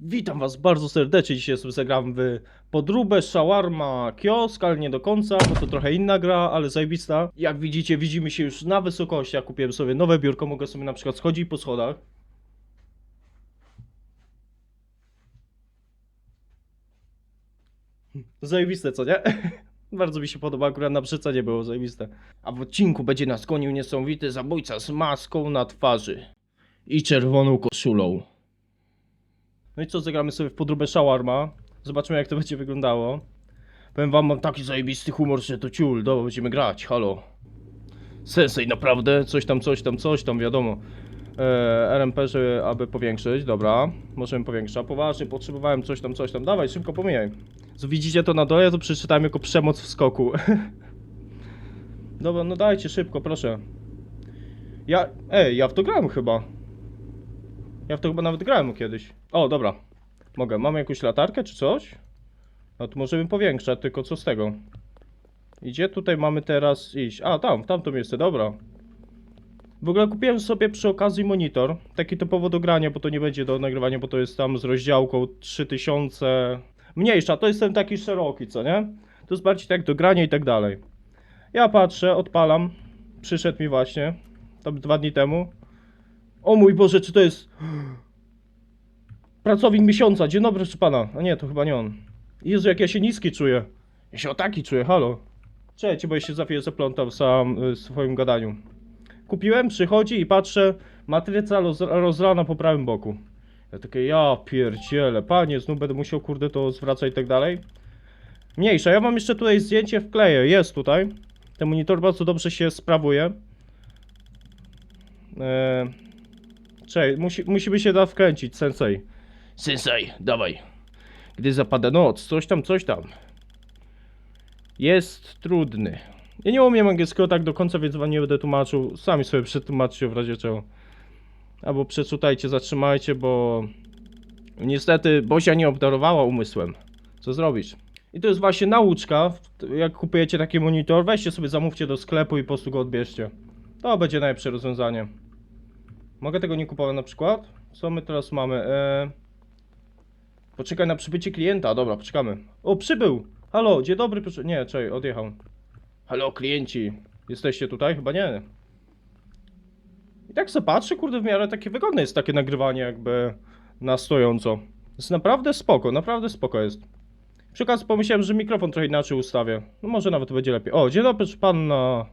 Witam was bardzo serdecznie, dzisiaj sobie zagram w podróbę, shawarma, kiosk, ale nie do końca, bo to trochę inna gra, ale zajebista. Jak widzicie, widzimy się już na wysokości, ja kupiłem sobie nowe biurko, mogę sobie na przykład schodzić po schodach. Zajebiste, co nie? Bardzo mi się podoba, akurat na przecenie było zajebiste. A w odcinku będzie nas gonił niesamowity zabójca z maską na twarzy i czerwoną koszulą. No i co, zagramy sobie w podróbę shawarma. Zobaczymy jak to będzie wyglądało. Powiem wam, mam taki zajebisty humor, że to ciul. Dobra, będziemy grać, halo. Sensei, naprawdę? Coś tam, coś tam, coś tam, wiadomo. Eee, RMP, żeby, aby powiększyć, dobra. Możemy powiększyć. Poważnie, potrzebowałem coś tam, coś tam. Dawaj, szybko pomijaj. Co widzicie to na dole, to przeczytałem jako przemoc w skoku. dobra, no dajcie szybko, proszę. Ja, ej, ja w to grałem chyba. Ja w to chyba nawet grałem kiedyś. O, dobra. Mogę. Mamy jakąś latarkę czy coś? No to możemy powiększać, tylko co z tego? I Gdzie tutaj mamy teraz iść? A, tam, w tamto miejsce, dobra. W ogóle kupiłem sobie przy okazji monitor. Taki typowo do grania, bo to nie będzie do nagrywania, bo to jest tam z rozdziałką 3000. Mniejsza, to jest ten taki szeroki, co nie? To jest bardziej tak do grania i tak dalej. Ja patrzę, odpalam. Przyszedł mi właśnie. To dwa dni temu. O mój Boże, czy to jest... Pracownik miesiąca, dzień dobry, proszę pana. A nie, to chyba nie on. Jezu, jak ja się niski czuję. Ja się o taki czuję, halo. Cześć, bo ja się za chwilę zaplątał sam y, w swoim gadaniu. Kupiłem, przychodzi i patrzę, matryca roz, rozlana po prawym boku. Ja takie, ja pierdzielę, panie, znów będę musiał, kurde, to zwracać i tak dalej. Mniejsza, ja mam jeszcze tutaj zdjęcie wkleję, jest tutaj. Ten monitor bardzo dobrze się sprawuje. Eee, Czekaj, musi, musimy się da wkręcić, sensei. Sensei, dawaj. Gdy zapada noc, coś tam, coś tam. Jest trudny. Ja nie umiem angielskiego tak do końca, więc wam nie będę tłumaczył. Sami sobie przetłumaczcie w razie czego. Albo przeczytajcie, zatrzymajcie, bo... Niestety Bozia nie obdarowała umysłem. Co zrobisz? I to jest właśnie nauczka. Jak kupujecie taki monitor, weźcie sobie, zamówcie do sklepu i po prostu go odbierzcie. To będzie najlepsze rozwiązanie. Mogę tego nie kupować na przykład? Co my teraz mamy? Eee... Poczekaj na przybycie klienta. Dobra, poczekamy. O, przybył! Halo, dzień dobry, proszę. Nie, czekaj, odjechał. Halo, klienci. Jesteście tutaj? Chyba nie. I tak sobie patrzę, kurde, w miarę takie wygodne jest takie nagrywanie jakby na stojąco. Jest naprawdę spoko, naprawdę spoko jest. Przy okazji pomyślałem, że mikrofon trochę inaczej ustawię. No może nawet będzie lepiej. O, dzień dobry, pana.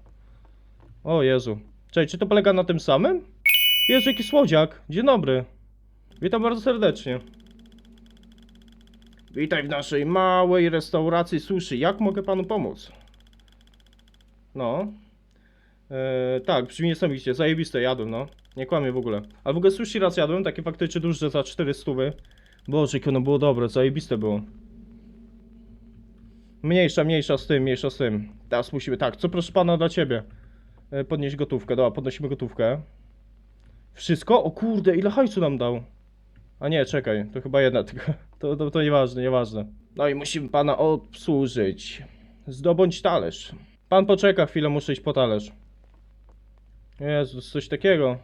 O Jezu. Czekaj, czy to polega na tym samym? Jezu, jaki słodziak. Dzień dobry. Witam bardzo serdecznie. Witaj w naszej małej restauracji sushi. Jak mogę panu pomóc? No. Eee, tak, brzmi niesamowicie. Zajebiste, jadłem, no. Nie kłamię w ogóle. Ale w ogóle sushi raz jadłem, takie faktycznie duże za 400. Boże, jakie ono było dobre, zajebiste było. Mniejsza, mniejsza z tym, mniejsza z tym. Teraz musimy, tak, co proszę pana dla ciebie? E, podnieść gotówkę, dobra, podnosimy gotówkę. Wszystko? O kurde, ile hajsu nam dał? A nie, czekaj, to chyba jedna tylko. To, to, to nieważne, nieważne. No i musimy pana obsłużyć. Zdobądź talerz. Pan poczeka chwilę, muszę iść po talerz. Jezus, coś takiego.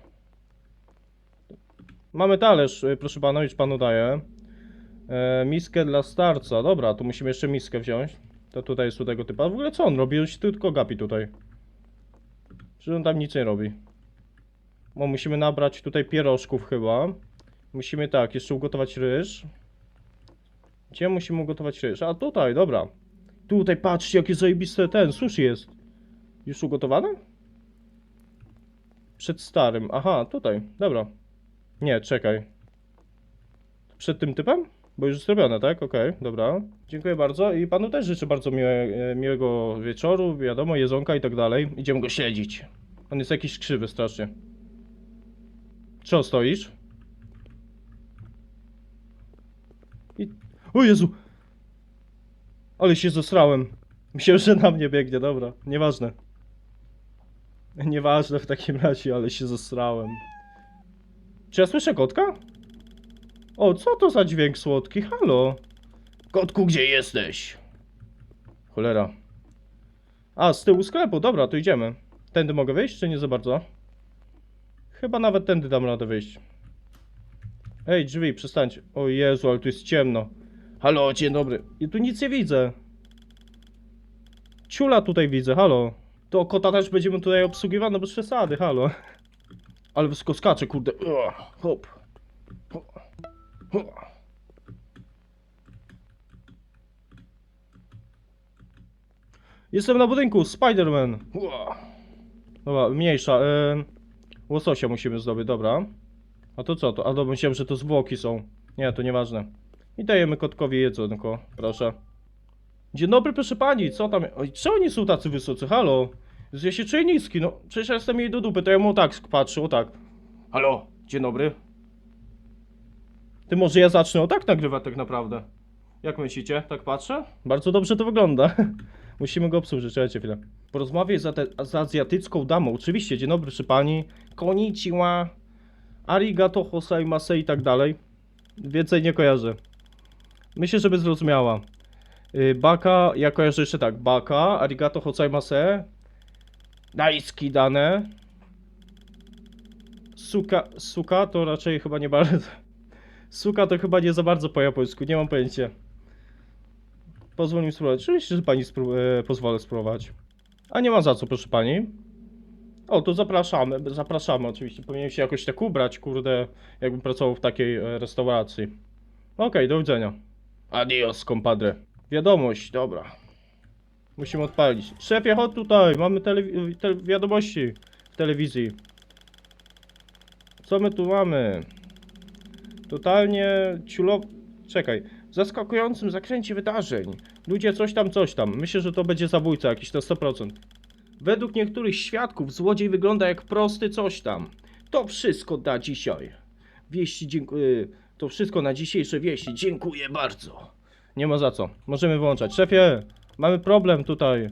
Mamy talerz, y, proszę pana, już panu daję. E, miskę dla starca. Dobra, to musimy jeszcze miskę wziąć. To tutaj jest u tego typa. W ogóle co on robi? On się tylko gapi tutaj. Że on tam nic nie robi. Bo musimy nabrać tutaj pierożków chyba. Musimy tak, jeszcze ugotować ryż. Gdzie musimy ugotować ryż? A tutaj, dobra. Tutaj patrzcie, jakie zajebiste ten sushi jest. Już ugotowane? Przed starym. Aha, tutaj, dobra. Nie, czekaj. Przed tym typem? Bo już zrobione, tak? Okej, dobra. Dziękuję bardzo i panu też życzę bardzo miłe, e, miłego wieczoru, wiadomo, jedzonka i tak dalej. Idziemy go śledzić. On jest jakiś krzywy strasznie. Co stoisz? I... O Jezu! Ale się zesrałem. Myślałem, że na mnie biegnie, dobra. Nieważne. Nieważne w takim razie, ale się zesrałem. Czy ja słyszę kotka? O, co to za dźwięk słodki? Halo? Kotku, gdzie jesteś? Cholera. A, z tyłu sklepu, dobra, to idziemy. Tędy mogę wyjść, czy nie za bardzo? Chyba nawet tędy dam radę wyjść. Ej, drzwi, przestańcie. O Jezu, ale tu jest ciemno. Halo, dzień dobry. I tu nic nie widzę. Ciula tutaj widzę, halo. To kota też będziemy tutaj obsługiwać, no bez przesady, halo. Ale wysoko skacze, kurde. Ua, Hop. Ho. Ho. Jestem na budynku, Spider-Man. Dobra, mniejsza. E, łososia musimy zdobyć, dobra. A to co to? A to myślałem, że to zwłoki są. Nie, to nieważne. I dajemy kotkowi jedzonko, proszę. Dzień dobry, proszę pani, co tam? Oj, czemu oni są tacy wysocy? Halo? Ja się czuję niski, no. Przecież ja jestem jej do dupy, to ja mu tak patrzę, o tak. Halo, dzień dobry. Ty może ja zacznę o tak nagrywać tak naprawdę. Jak myślicie? Tak patrzę? Bardzo dobrze to wygląda. Musimy go obsłużyć, czekajcie chwilę. Porozmawiaj z, z azjatycką damą. Oczywiście, dzień dobry, proszę pani. Konnichiwa. Arigato hosaimase i tak dalej. Więcej nie kojarzę. Myślę, żeby zrozumiała. Y, Baka, ja kojarzę jeszcze tak. Baka, arigato hosaimase. Daisuki dane. Suka, suka to raczej chyba nie bardzo. Suka to chyba nie za bardzo po japońsku, nie mam pojęcia. Pozwól mi spróbować. Oczywiście, że pani spró- e, pozwolę spróbować. A nie ma za co, proszę pani. O, to zapraszamy, zapraszamy oczywiście. Powinienem się jakoś tak ubrać, kurde, jakbym pracował w takiej e, restauracji. Okej, do widzenia. Adios, compadre. Wiadomość, dobra. Musimy odpalić. Szefie, chodź tutaj, mamy telewi- te wiadomości w telewizji. Co my tu mamy? Totalnie ciulo... Czekaj. W zaskakującym zakręcie wydarzeń. Ludzie coś tam, coś tam. Myślę, że to będzie zabójca jakiś na 100%. Według niektórych świadków złodziej wygląda jak prosty coś tam. To wszystko na dzisiaj. Wieści dziękuję. To wszystko na dzisiejsze wieści. Dziękuję bardzo. Nie ma za co. Możemy wyłączać. Szefie, mamy problem tutaj.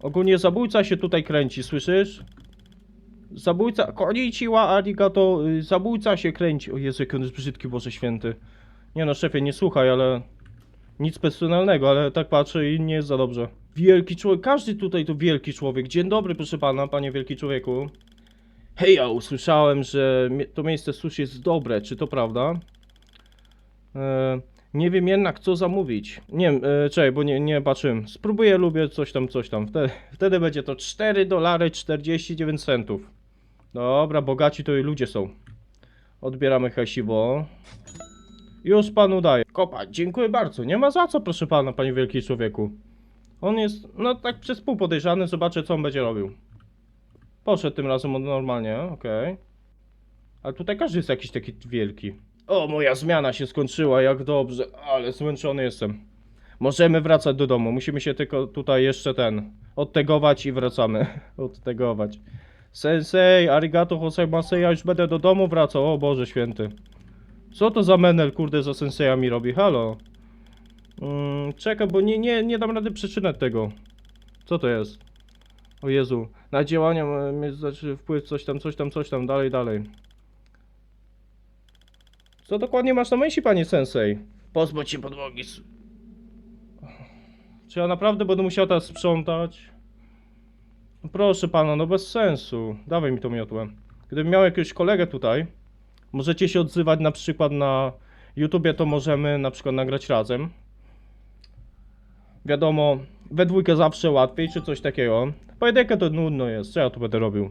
Ogólnie zabójca się tutaj kręci, słyszysz? Zabójca, konnichiwa, arigato, y, zabójca się kręci. O Jezu, jak on jest brzydki, Boże Święty. Nie no, szefie, nie słuchaj, ale... Nic personalnego, ale tak patrzę i nie jest za dobrze. Wielki człowiek, każdy tutaj to wielki człowiek. Dzień dobry, proszę pana, panie wielki człowieku. Hej, ja usłyszałem, że to miejsce sushi jest dobre, czy to prawda? E, nie wiem jednak, co zamówić. Nie wiem, e, czekaj, bo nie, nie patrzyłem. Spróbuję, lubię coś tam, coś tam. Wtedy, wtedy będzie to 4 dolary 49 centów. Dobra, bogaci to i ludzie są. Odbieramy hasiwo. Już panu daję. Kopa, dziękuję bardzo. Nie ma za co, proszę pana, panie wielki człowieku. On jest, no tak przez pół podejrzany, zobaczę co on będzie robił. Poszedł tym razem normalnie, okej. Ale tutaj każdy jest jakiś taki wielki. O, moja zmiana się skończyła, jak dobrze, ale zmęczony jestem. Możemy wracać do domu, musimy się tylko tutaj jeszcze ten, odtegować i wracamy. Odtegować. Sensei, arigato gozaimasu, ja już będę do domu wracał, o Boże święty. Co to za menel, kurde, za senseja mi robi, halo? Mm, czekaj, bo nie, nie, nie dam rady przeczytać tego. Co to jest? O Jezu, na działania ma mieć znaczy wpływ coś tam, coś tam, coś tam, dalej, dalej. Co dokładnie masz na myśli, panie sensei? Pozbądź się podłogi. s- Czy ja naprawdę będę musiał teraz sprzątać? No Proszę pana, no bez sensu. Dawaj mi tą miotłę. Gdybym miał jakiegoś kolegę tutaj, możecie się odzywać na przykład na YouTubie, to możemy na przykład nagrać razem. Wiadomo, we dwójkę zawsze łatwiej, czy coś takiego. Pojedynkę to nudno jest, co ja tu będę robił?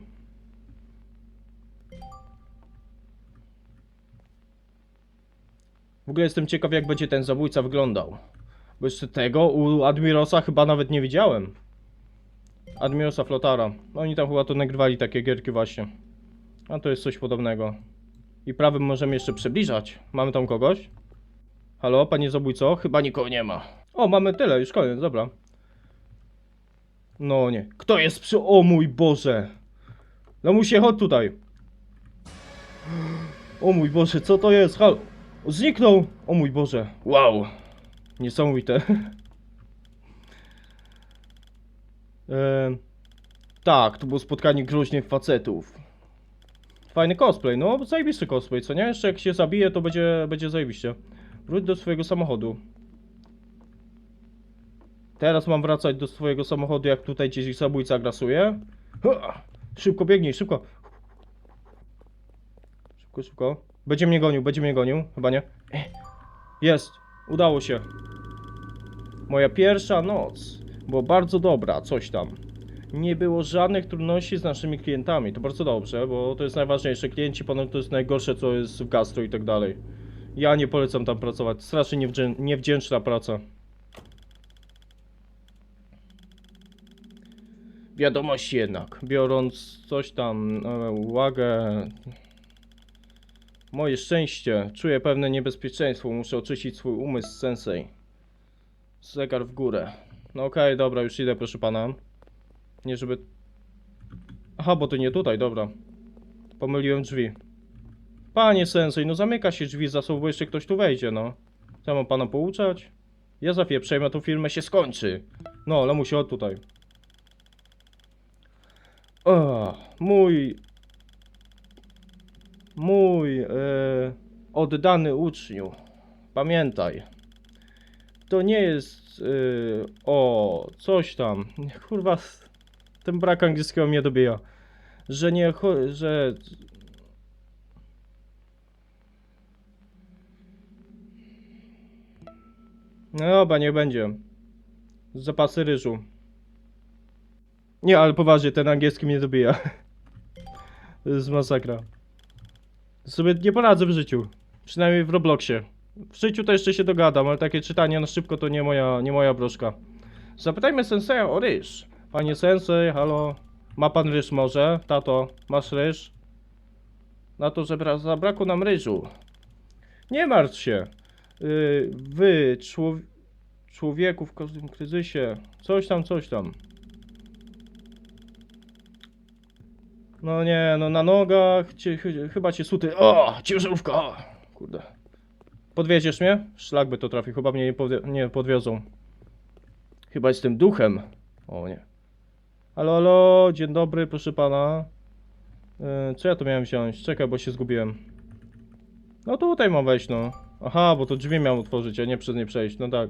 W ogóle jestem ciekaw, jak będzie ten zabójca wyglądał. Bo jeszcze tego u Admirosa chyba nawet nie widziałem. Admirosa Flotara. Oni tam chyba to nagrywali takie gierki właśnie. A to jest coś podobnego. I prawym możemy jeszcze przybliżać. Mamy tam kogoś? Halo, panie zabójco? Chyba nikogo nie ma. O, mamy tyle, już koniec, dobra. No nie. Kto jest przy... O mój Boże! No musi chodź tutaj. O mój Boże, co to jest? Halo! Zniknął! O mój Boże. Wow. Niesamowite. Ehm, tak, to było spotkanie groźnych facetów. Fajny cosplay, no zajebisty cosplay, co nie? Jeszcze jak się zabije, to będzie, będzie zajebiście. Wróć do swojego samochodu. Teraz mam wracać do swojego samochodu, jak tutaj gdzieś zabójca grasuje. Szybko biegnij, szybko. Szybko, szybko. Będzie mnie gonił, będzie mnie gonił. Chyba nie. Jest. Udało się. Moja pierwsza noc była bardzo dobra, coś tam. Nie było żadnych trudności z naszymi klientami. To bardzo dobrze, bo to jest najważniejsze. Klienci ponoć to jest najgorsze, co jest w gastro i tak dalej. Ja nie polecam tam pracować. Strasznie niewdzię- niewdzięczna praca. Wiadomość jednak, biorąc coś tam e, uwagę, moje szczęście, czuję pewne niebezpieczeństwo, muszę oczyścić swój umysł sensei. Zegar w górę. No okej, dobra, już idę, proszę pana. Nie żeby... Aha, bo to nie tutaj, dobra. Pomyliłem drzwi. Panie sensei, no zamyka się drzwi za sobą, bo jeszcze ktoś tu wejdzie, no. Co mam pana pouczać? Ja za przejmę tą firmę, się skończy. No, ale musi od tutaj. O, mój. Mój e, oddany uczniu. Pamiętaj. To nie jest. E, o, coś tam. Kurwa, ten brak angielskiego mnie dobija. Że nie. że. No dobra, niech będzie. Zapasy ryżu. Nie, ale poważnie, ten angielski mnie dobija. To jest masakra. Sobie nie poradzę w życiu. Przynajmniej w Robloxie. W życiu to jeszcze się dogadam, ale takie czytanie na szybko to nie moja, nie moja broszka. Zapytajmy senseja o ryż. Panie sensei, halo. Ma pan ryż może? Tato, masz ryż? Na to, że bra- zabrakło nam ryżu. Nie martw się. Yy, wy, człow człowieku w każdym kryzysie. Coś tam, coś tam. No nie, no na nogach, chy- chyba cię suty. O, ciężarówka! Kurde. Podwieziesz mnie? Szlak by to trafił, chyba mnie nie, podwie- nie podwiozą. Chyba jestem duchem. O nie. Halo, halo, dzień dobry, proszę pana. Yy, co ja tu miałem wziąć? Czekaj, bo się zgubiłem. No tutaj mam wejść, no. Aha, bo to drzwi miałem otworzyć, a nie przez nie przejść, no tak.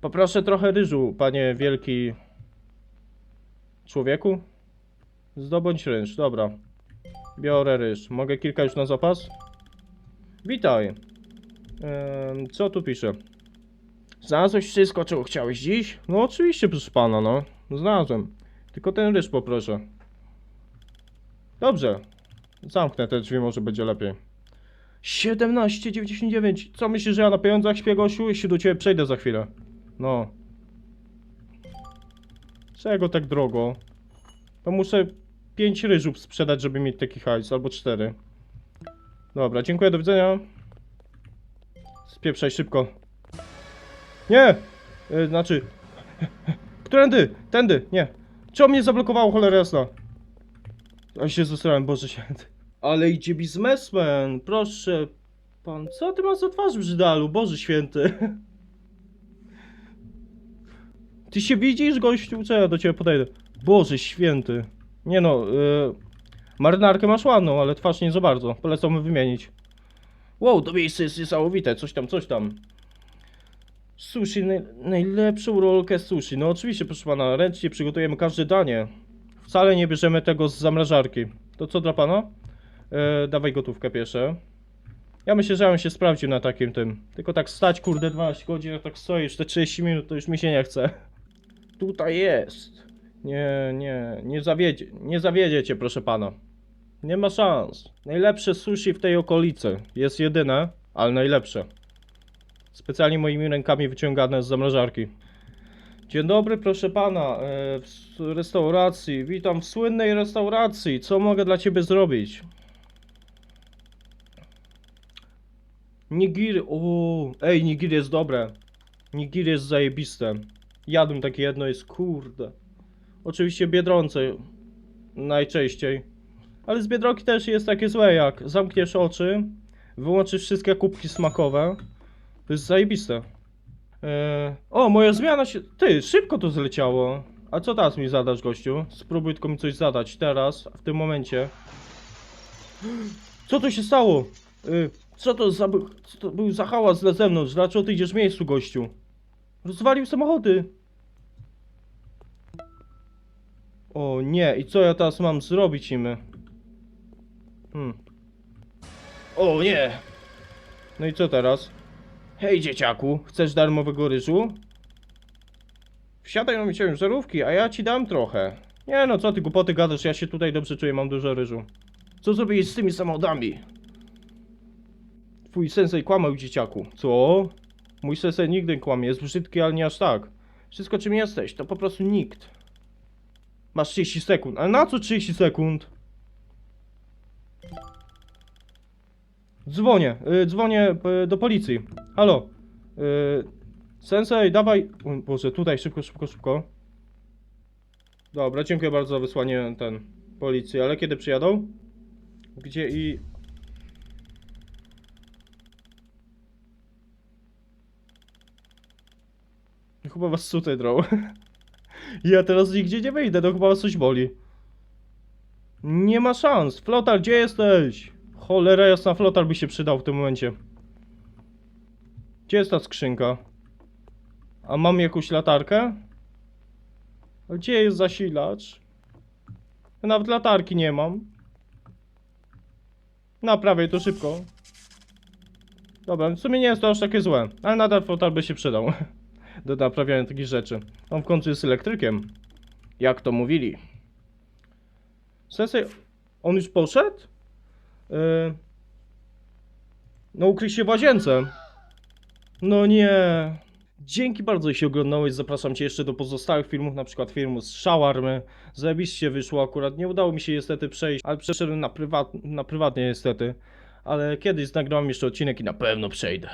Poproszę trochę ryżu, panie wielki... Człowieku? Zdobądź ryż, dobra. Biorę ryż. Mogę kilka już na zapas? Witaj. Em, co tu pisze? Znalazłeś wszystko, czego chciałeś dziś? No oczywiście, proszę pana, no. Znalazłem. Tylko ten ryż poproszę. Dobrze. Zamknę te drzwi, może będzie lepiej. 17,99. Co myślisz, że ja na pieniądzach śpię, gościu? Jeśli do ciebie przejdę za chwilę. No. Czego tak drogo? To muszę 5 ryżów sprzedać, żeby mieć taki hajs, albo 4. Dobra, dziękuję, do widzenia. Spieprzaj szybko. Nie! Yy, znaczy... Którędy? Tędy, nie. Co mnie zablokowało, cholera jasna? A się zesrałem, Boże święty. Ale idzie biznesmen, proszę. Pan, co ty masz za twarz, brzydalu? Boże święty. Ty się widzisz, gościu? Co ja do ciebie podejdę? Boże święty. Nie no, yy, marynarkę masz ładną, ale twarz nie za bardzo. Polecam wymienić. Wow, to miejsce jest niesamowite, coś tam, coś tam. Sushi, naj, najlepszą rolkę sushi. No oczywiście, proszę pana, ręcznie przygotujemy każde danie. Wcale nie bierzemy tego z zamrażarki. To co dla pana? E, dawaj gotówkę pierwsze. Ja myślę, że bym się sprawdził na takim tym. Tylko tak stać, kurde, 12 godzin, jak tak stoisz, te 30 minut, to już mi się nie chce. Tutaj jest. Nie, nie, nie zawiedzie, nie zawiedziecie, proszę pana. Nie ma szans. Najlepsze sushi w tej okolicy. Jest jedyne, ale najlepsze. Specjalnie moimi rękami wyciągane z zamrażarki. Dzień dobry, proszę pana, e, w restauracji. Witam w słynnej restauracji. Co mogę dla ciebie zrobić? Nigiri, o, ej, nigiri jest dobre. Nigiri jest zajebiste. Jadłem takie jedno, jest kurde. Oczywiście Biedronce najczęściej. Ale z Biedronki też jest takie złe, jak zamkniesz oczy, wyłączysz wszystkie kubki smakowe. To jest zajebiste. Eee, o, moja zmiana się... Ty, szybko to zleciało. A co teraz mi zadasz, gościu? Spróbuj tylko mi coś zadać teraz, w tym momencie. Co to się stało? Yy, co to za... Co to był za hałas na zewnątrz? Dlaczego ty idziesz w miejscu, gościu? Rozwalił samochody. O nie, i co ja teraz mam zrobić im? Hmm. O nie! No i co teraz? Hej dzieciaku, chcesz darmowego ryżu? Wsiadaj na ciężarówki, a ja ci dam trochę. Nie no, co ty głupoty gadasz, ja się tutaj dobrze czuję, mam dużo ryżu. Co zrobiłeś z tymi samochodami? Twój sensei kłamał, dzieciaku. Co? Mój sensei nigdy kłamie, jest brzydki, ale nie aż tak. Wszystko czym jesteś, to po prostu nikt. Masz 30 sekund. Ale na co 30 sekund? Dzwonię, y, dzwonię y, do policji. Halo. Y, sensei, dawaj. O Boże, tutaj szybko, szybko, szybko. Dobra, dziękuję bardzo za wysłanie ten policji, ale kiedy przyjadą? Gdzie i. Chyba was tutaj drą. Ja teraz nigdzie nie wyjdę, to chyba coś boli. Nie ma szans. Flotar, gdzie jesteś? Cholera jasna, flotar by się przydał w tym momencie. Gdzie jest ta skrzynka? A mam jakąś latarkę? A gdzie jest zasilacz? Nawet latarki nie mam. Naprawię to szybko. Dobra, w sumie nie jest to aż takie złe, ale nadal flotar by się przydał. Do naprawiania takich rzeczy. On w końcu jest elektrykiem. Jak to mówili. Sensei, on już poszedł? Yy... No ukryj się w łazience. No nie. Dzięki bardzo, jeśli oglądałeś. Zapraszam Cię jeszcze do pozostałych filmów, na przykład filmu z Shawarmy. Zajebiście wyszło akurat. Nie udało mi się niestety przejść, ale przeszedłem na, prywat... na prywatnie niestety. Ale kiedyś nagrałem jeszcze odcinek i na pewno przejdę.